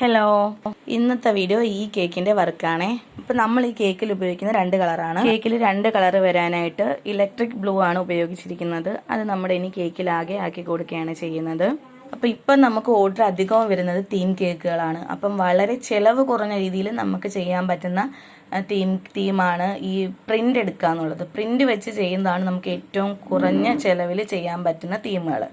Hello ഇന്നത്തെ video ഈ കേക്കിന്റെ വർക്കാണ്. ഇപ്പൊ നമ്മൾ ഈ കേക്കിൽ ഉപയോഗിക്കുന്ന രണ്ട് കളറാണ് കേക്കിൽ രണ്ട് കളർ വരാനായിട്ട് ഇലക്ട്രിക് ബ്ലൂ ആണ് ഉപയോഗിച്ചിരിക്കുന്നത്. അത് നമ്മുടെ ഇനി കേക്കിൽ ആകെ ആക്കി കൊടുക്കുകയാണ് ചെയ്യുന്നത്. അപ്പൊ ഇപ്പം നമുക്ക് ഓർഡർ അധികവും വരുന്നത് തീം കേക്കുകളാണ് അപ്പം വളരെ ചെലവ് കുറഞ്ഞ രീതിയിൽ നമുക്ക് ചെയ്യാൻ പറ്റുന്ന തീം തീമാണ് ഈ പ്രിന്റ് എടുക്കുക എന്നുള്ളത് പ്രിന്റ് വെച്ച് ചെയ്യുന്നതാണ് നമുക്ക് ഏറ്റവും കുറഞ്ഞ ചെലവിൽ ചെയ്യാൻ പറ്റുന്ന തീമുകൾ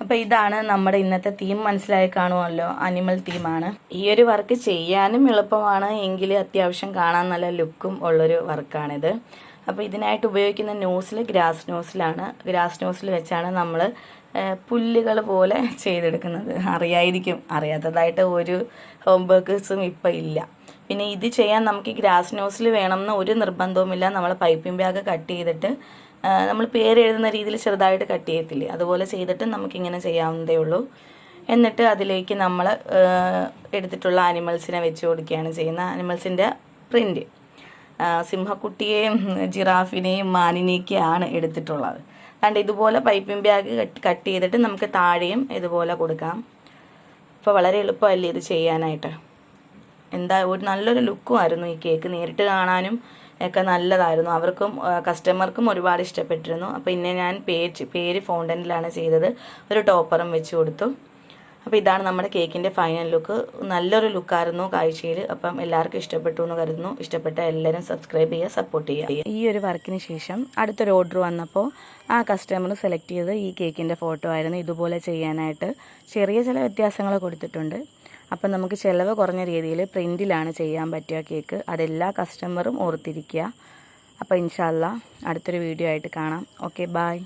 അപ്പൊ ഇതാണ് നമ്മുടെ ഇന്നത്തെ തീം മനസ്സിലായി കാണുമല്ലോ. അനിമൽ തീമാണ് ഈ ഒരു വർക്ക് ചെയ്യാനും എളുപ്പമാണ്. എങ്കിൽ അത്യാവശ്യം കാണാൻ നല്ല ലുക്കും ഉള്ളൊരു വർക്കാണിത്. അപ്പോൾ ഇതിനായിട്ട് ഉപയോഗിക്കുന്ന ന്യൂസിൽ ഗ്രാസ് ന്യൂസിലാണ് ഗ്രാസ് ന്യൂസിൽ വെച്ചാണ് നമ്മൾ പുല്ലുകൾ പോലെ ചെയ്തെടുക്കുന്നത്. അറിയായിരിക്കും. അറിയാത്തതായിട്ട് ഒരു ഹോം വർക്കേഴ്സും ഇപ്പം ഇല്ല. പിന്നെ ഇത് ചെയ്യാൻ നമുക്ക് ഗ്രാസ് ന്യൂസിൽ വേണമെന്ന് ഒരു നിർബന്ധവുമില്ല. നമ്മൾ പൈപ്പിംഗ് ബാഗ് കട്ട് ചെയ്തിട്ട് നമ്മൾ പേര് എഴുതുന്ന രീതിയിൽ ചെറുതായിട്ട് കട്ട് ചെയ്യത്തില്ലേ? അതുപോലെ ചെയ്തിട്ട് നമുക്കിങ്ങനെ ചെയ്യാവുന്നതേ ഉള്ളൂ. എന്നിട്ട് അതിലേക്ക് നമ്മൾ എടുത്തിട്ടുള്ള ആനിമൽസിനെ വെച്ച് കൊടുക്കുകയാണ് ചെയ്യുന്ന ആനിമൽസിന്റെ പ്രിന്റ് സിംഹക്കുട്ടിയെയും ജിറാഫിനെയും മാനിനെയൊക്കെയാണ് എടുത്തിട്ടുള്ളത്. കണ്ട് ഇതുപോലെ പൈപ്പിംഗ് ബാഗ് കട്ട് ചെയ്തിട്ട് നമുക്ക് താഴെയും ഇതുപോലെ കൊടുക്കാം. അപ്പോൾ വളരെ എളുപ്പമല്ലേ ഇത് ചെയ്യാനായിട്ട്. എന്താ ഒരു നല്ലൊരു ലുക്കും ആയിരുന്നു ഈ കേക്ക്. നേരിട്ട് കാണാനും ഒക്കെ നല്ലതായിരുന്നു. അവർക്കും കസ്റ്റമർക്കും ഒരുപാട് ഇഷ്ടപ്പെട്ടിരുന്നു. അപ്പോൾ ഇന്നെ ഞാൻ പേര് പേര് ഫോണ്ടനിലാണ് ചെയ്തത്. ഒരു ടോപ്പറും വെച്ച് കൊടുത്തു. അപ്പോൾ ഇതാണ് നമ്മുടെ കേക്കിന്റെ ഫൈനൽ ലുക്ക് നല്ലൊരു ലുക്കായിരുന്നു കാഴ്ചയിൽ അപ്പം എല്ലാവർക്കും ഇഷ്ടപ്പെട്ടു എന്ന് കരുതുന്നു. ഇഷ്ടപ്പെട്ട എല്ലാവരും സബ്സ്ക്രൈബ് ചെയ്യുക സപ്പോർട്ട് ചെയ്യുക. ഈ ഒരു വർക്കിന് ശേഷം അടുത്തൊരു ഓർഡർ വന്നപ്പോൾ ആ കസ്റ്റമർ സെലക്ട് ചെയ്ത് ഈ കേക്കിന്റെ ഫോട്ടോ ആയിരുന്നു. ഇതുപോലെ ചെയ്യാനായിട്ട് ചെറിയ ചില വ്യത്യാസങ്ങൾ കൊടുത്തിട്ടുണ്ട്. അപ്പം നമുക്ക് ചിലവ് കുറഞ്ഞ രീതിയിൽ പ്രിന്റിലാണ് ചെയ്യാൻ പറ്റുക കേക്ക്. അതെല്ലാ കസ്റ്റമറും ഓർത്തിരിക്കുക. അപ്പോൾ ഇൻഷാല്ല അടുത്തൊരു വീഡിയോ ആയിട്ട് കാണാം. Okay bye